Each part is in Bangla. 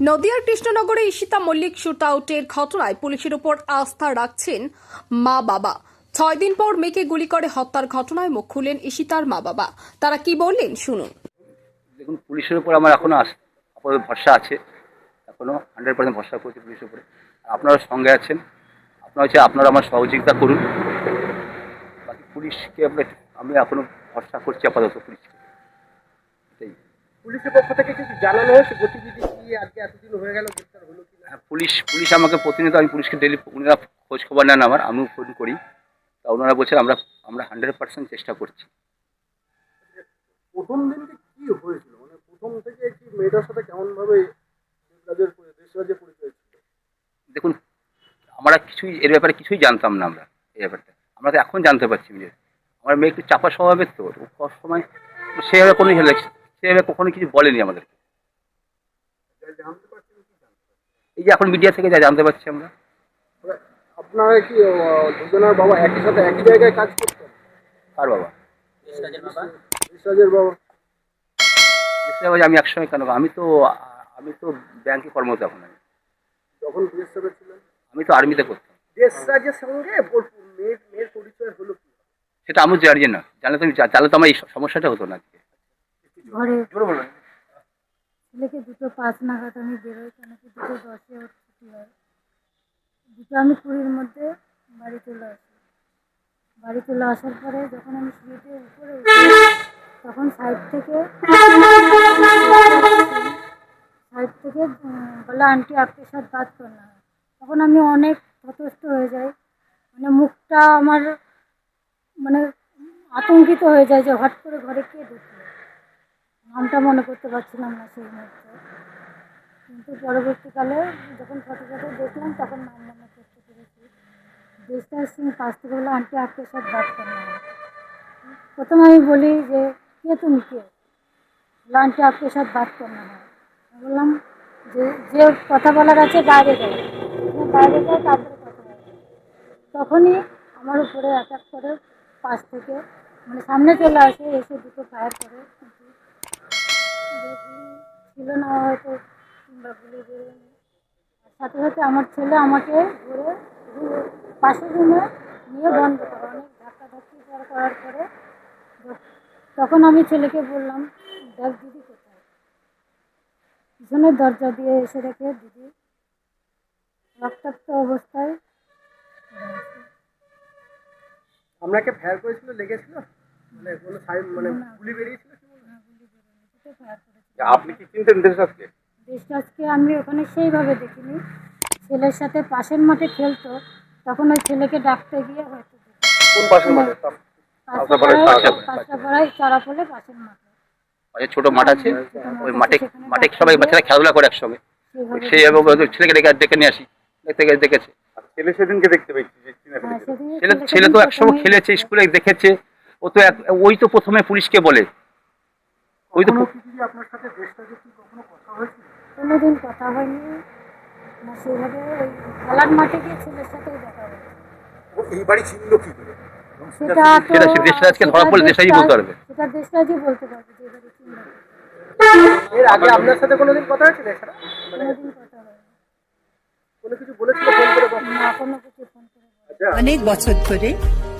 নদিয়ার কৃষ্ণনগরে ঈশিতা মল্লিক শুট ঘটনায় পুলিশের উপর আস্থা রাখছেন মা বাবা। ছয় দিন পর মেয়েকে গুলি করে হত্যার ঘটনায় মুখ খুলেন ঈশিতার মা বাবা। তারা কি বললেন? শুনুন। দেখুন, পুলিশের উপর আমার এখনও আস আপাতত ভরসা আছে। এখনও হান্ড্রেড পার্সেন্ট ভরসা করছি পুলিশের উপরে। আপনারা সঙ্গে আছেন। আপনারা হচ্ছে, আপনারা আমার সহযোগিতা করুন। বাকি পুলিশকে আমি এখনও ভরসা করছি আপাতত পুলিশকে। পুলিশের পক্ষ থেকে কিছু জানানো হয়েছে? গতিবিধি কি আজকে এতদিন হয়ে গেল গ্রেপ্তার হলো কি না? হ্যাঁ, পুলিশ পুলিশ আমাকে প্রতিনিয়ত আমি পুলিশকে ডেলি ওনারা খোঁজ খবর নেন আমার আমিও ফোন করি। তা ওনারা বলছেন আমরা আমরা হান্ড্রেড পার্সেন্ট চেষ্টা করছি। প্রথম দিনকে কি হয়েছিল? মানে প্রথম থেকে কি মেয়েটার সাথে কেমন ভাবে দেশরাজের দেশরাজের পরিচয় ছিল? দেখুন আমরা কিছুই এর ব্যাপারে কিছুই জানতাম না আমরা এই ব্যাপারটা। আমরা তো এখন জানতে পারছি যে আমার মেয়ে একটু চাপা স্বভাবের তো ও সব সময় সেভাবে কোনো হেলে সেভাবে কখনো কিছু বলেনি আমাদের জানতে পারছেন কি জানতে পারছেন? এই যে এখন মিডিয়া থেকে যা জানতে পারছি আমরা। আপনারা কি দুজনের বাবা একই সাথে একই জায়গায় কাজ করতেন? আর বাবা? দেশরাজের বাবা। বাবা। আমি একসঙ্গে কেন? আমি তো আমি তো ব্যাংকে কর্মরত এখন আমি। যখন ছিলেন? আমি তো আর্মিতে করতাম। দেশরাজের সঙ্গে মেয়ের মেয়ের পরিচয় হলো কি সেটা আমি জানি না। জানলে তো আমি জানলে তো আমার এই সমস্যাটা হতো না আজকে। ঘরে ছেলেকে দুটো পাঁচ নাগাদ আমি বেরোই কেন কি দুটো দশে ওর ছুটি হয়। দুটো আমি কুড়ির মধ্যে বাড়ি চলে আসি। বাড়ি চলে আসার পরে যখন আমি শুয়েতে উপরে উঠি তখন সাইড থেকে সাইড থেকে বলে আন্টি আপনার সাথে বাদ করনা তখন আমি অনেক হতষ্ট হয়ে যাই। মানে মুখটা আমার মানে আতঙ্কিত হয়ে যায় যে হট করে ঘরে কে ঢুকলো? নামটা মনে করতে পারছিলাম না সেই মুহূর্তে। কিন্তু পরবর্তীকালে যখন ফটো ফটো দেখলাম, তখন নাম মনে করতে পেরেছি। দেশটার সিং পাশ থেকে বলে, আন্টি আপনার সাথে বাদ করনা প্রথম আমি বলি যে, কে তুমি? কে? বলে, আন্টি আপনার সাথে বাদ করনা বললাম যে যে কথা বলার আছে, বাইরে যায় বাইরে যায় তারপরে কথা বলে তখনই আমার উপরে এক এক করে পাশ থেকে মানে সামনে চলে আসে, এসে দুটো ফায়ার করে। ছিল না হয়তো কিংবা গুলি বেরোয়নি সাথে সাথে আমার ছেলে আমাকে ধরে পাশের রুমে নিয়ে বন্ধ করে অনেক ধাক্কা ধাক্কি করার পরে তখন আমি ছেলেকে বললাম দেখ দিদি কোথায় পিছনের দরজা দিয়ে এসে রেখে দিদি রক্তাক্ত অবস্থায়। আপনাকে ফায়ার করেছিল লেগেছিল মানে কোনো সাইড মানে গুলি বেরিয়েছিল কি বলবেন? না, আপনি কি চিনতেন দেশরাজকে? দেশরাজকে আমি ওখানে সেইভাবে দেখিনি। ছেলের সাথে পাশের মাঠে খেলতো তখন ওই ছেলেকে ডাকতে গিয়ে হয়তো কোন পাশের মাঠে? তার- পাঁচটা পাড়ায় পাড়ায় পাশে- চারা পড়লে পাশের মাঠে। পাশে ছোট মাঠ আছে? ওই মাঠে মাঠে সবাই বাচ্চারা খেলাধুলা করে একসঙ্গে। সেই ছেলেকে ডেকে ডেকে নিয়ে আসি। দেখতে গেছে দেখেছে ছেলে সেদিনকে দেখতে পেয়েছি চিনে হ্যাঁ, ছেলে ছেলে তো একসঙ্গে খেলেছে স্কুলে দেখেছে। ও তো এক- ওই তো প্রথমে পুলিশকে বলে। ওই তো আপনার সাথে দেশটাকে কি কখনো কথা হয়েছিল কোনোদিন কথা হয়নি। না সেইভাবে ওই খেলার মাঠে গিয়ে ছেলের সাথেই দেখা হয়েছে। এই বাড়ি চিনলো কি করে? সেটা সেটা সে দেশরাজকে ধরা পড়লে দেশরাজই বলতে পারবে। সেটা দেশরাজই বলতে পারবে যে এবারে চিনবে এর আগে আপনার সাথে কোনোদিন কথা হয়েছিল এছাড়া? মানে কোনোদিন কথা হয়নি। কোনো কিছু বলেছিল ফোন করে না কোনো কিছু ফোন করে আচ্ছা। অনেক বছর ধরে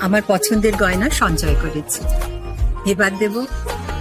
আমার পছন্দের গয়না সঞ্চয় করেছি। এবার দেব